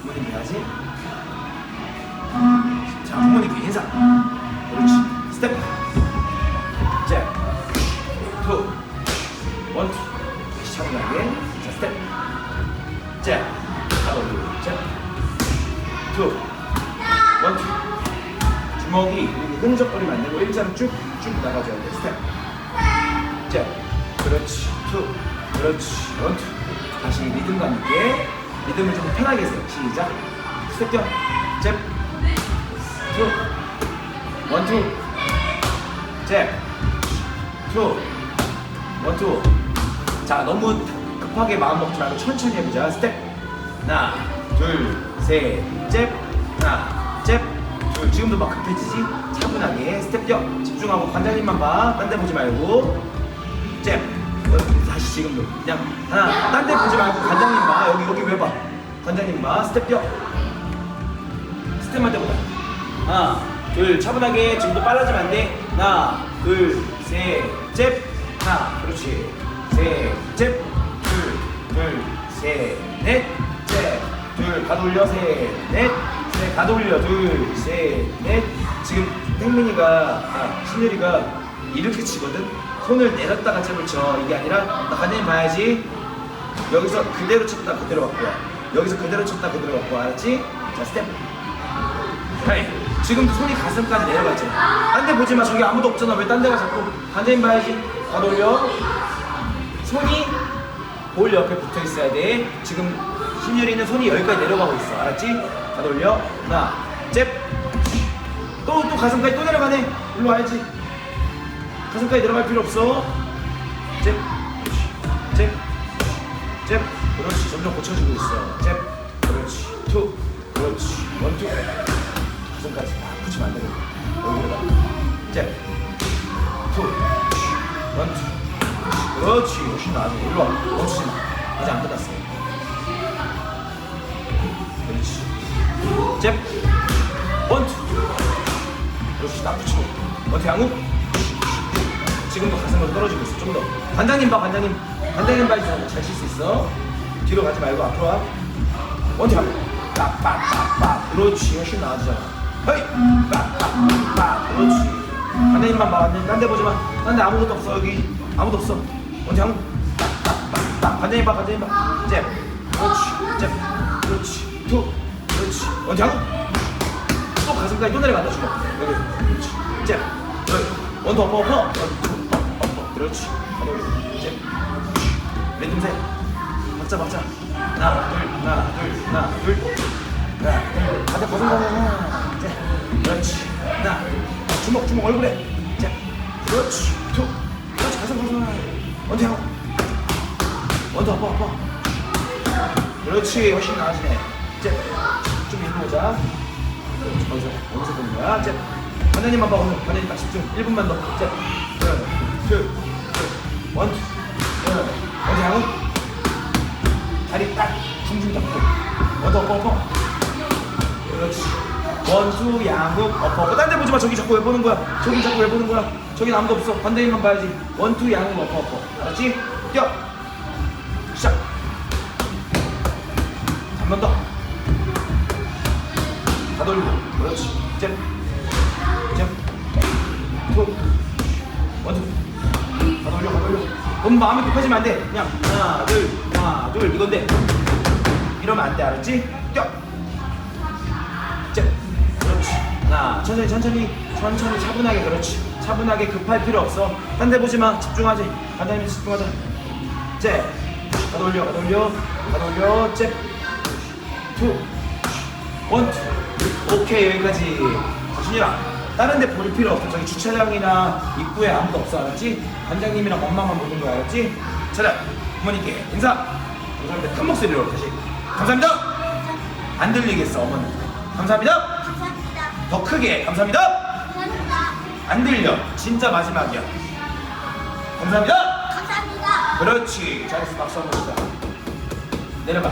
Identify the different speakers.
Speaker 1: 부모님 해야지. 자, 부모님께 인사. 그렇지. 스텝. 잽. 투. 원, 투. 다시 차분하게. 자, 스텝. 잽. 하나, 둘, 잽. 투. 원, 투. 주먹이 흔적거리면 안 되고 일자로 쭉쭉 나가줘야 돼. 스텝. 잽. 그렇지. 투. 그렇지. 원, 투. 다시 리듬감 있게. 리듬을 좀 편하게 해서 시작. 스텝 뛰어. 잽. 투. 원, 투. 잽. 투. 원, 투. 자, 너무 급하게 마음 먹지 말고 천천히 해보자. 스텝. 하나, 둘, 셋, 잽. 하나, 잽. 둘. 지금도 막 급해지지? 차분하게 스텝 뛰어. 집중하고 관장님만 봐. 딴 데 보지 말고. 잽. 어, 다시 지금도 그냥 하나, 딴 데 보지 말고 관장님 봐. 여기 여기 왜 봐? 관장님 봐. 스텝 뛰어. 스텝만 떼보자. 하나, 둘, 차분하게 지금도 빨라지면 안 돼. 하나, 둘, 셋, 잽. 하나, 그렇지. 셋, 잽. 둘, 둘, 셋, 넷, 잽. 둘, 가돌려, 셋, 넷, 셋, 가돌려, 둘, 셋, 넷. 지금 탱민이가, 아, 신율이가 이렇게 치거든. 손을 내렸다가 잽을 쳐. 이게 아니라 나 관장님 봐야지. 여기서 그대로 쳤다 그대로 갖고 와. 여기서 그대로 쳤다 그대로 갖고 와. 알았지? 자, 스텝. 아니 지금도 손이 가슴까지 내려가 있잖아 딴 데 보지 마 저기 아무도 없잖아 왜 딴 데가 자꾸 관장님 봐야지 다 돌려 손이 볼 옆에 붙어 있어야 돼 지금 신율이는 손이 여기까지 내려가고 있어 알았지? 다 돌려 하나 잽또또 가슴까지 또 내려가네 일로 와야지 가슴까지 내려갈 필요 없어. 잽 잽 잽. 그렇지. 점점 고쳐지고 있어. 잽. 그렇지. 투. 그렇지. 원 투. 가슴까지 다 붙이면 안 되고 여기다가 잽. 투, 원 투. 그렇지. 훨씬 나아져 일로 와. 멈추지 마. 아직 안 끝났어. 그렇지. 잽. 원 투. 그렇지. 딱 붙이고. 원투 양욱 지금도 가슴으로 떨어지고 있어. 좀 더. 관장님 봐 관장님. 관장님 봐 잘칠 수 있어. 뒤로 가지 말고 앞으로 와. 양욱 빡빡빡빡. 그렇지. 훨씬 나아지잖아. 헤이. 빡빡빡. 그렇지. 관장님만 봐. 관장님. 딴데 보지 마 딴 데 아무것도 없어 여기. 아무도 없어. 양욱 빡빡빡. 관장님 봐 관장님 봐 잽. 그렇지. 잽. 그렇지. 투. 그렇지. 양욱 또 가슴까지 또 내려간다 주먹 여기. 그렇지. 잽. 여기. 원투 엎어 엎어 그렇지. 하나 둘셋 리듬셋 박자 박자. 하나 둘 하나 둘 하나 둘. 하나 둘. 다들 벗은 하나 셋 그렇지. 하나 주먹 주먹 얼굴에. 자 그렇지. 투 그렇지. 가슴 벗어 원투 하고 원투 엎어 엎어 그렇지. 훨씬 나아지네. 잽좀 일로 오자. 거기서 여기서 보는 거야. 잽. 관장님만 봐 오늘 관장님 딱 집중. 1분만 더. 잽. 원, 투, 투, 원, 투. 원, 어디 하고? 다리 딱 중중 잡고. 엎어 엎어. 그렇지. 원투 양국 엎어 엎어. 딴데 보지 마. 저기 자꾸 왜 보는 거야? 저기 자꾸 왜 보는 거야? 저기 아무도 없어. 관장님만 봐야지. 원투 양국 엎어 엎어. 알았지? 뛰어. 시작. 한 번 더. 다 돌리고 그렇지 잽 잽, 투, 너무 마음이 급해지면 안 돼. 그냥 하나 둘 하나 둘 이건데. 이러면 안 돼 알았지? 뛰어. 잽 그렇지. 하나 천천히 천천히 천천히 차분하게 그렇지. 차분하게 급할 필요 없어. 딴 데 보지 마. 집중하지. 간단히 집중하자. 잽다 돌려 다 돌려 다 돌려. 잽 투, 원, 투. 오케이, 여기까지. 준이야, 다른 데 볼 필요 없어. 저기 주차장이나 입구에 아무도 없어, 알았지? 관장님이랑 엄마만 보는 거야, 알았지? 차렷, 부모님께 인사. 감사합니다. 큰 목소리로 다시. 감사합니다. 안 들리겠어, 어머니. 감사합니다.
Speaker 2: 감사합니다.
Speaker 1: 더 크게. 감사합니다.
Speaker 2: 감사합니다.
Speaker 1: 안 들려. 진짜 마지막이야. 감사합니다.
Speaker 2: 감사합니다.
Speaker 1: 그렇지. 잘했어. 박수 한번 주자. 내려봐.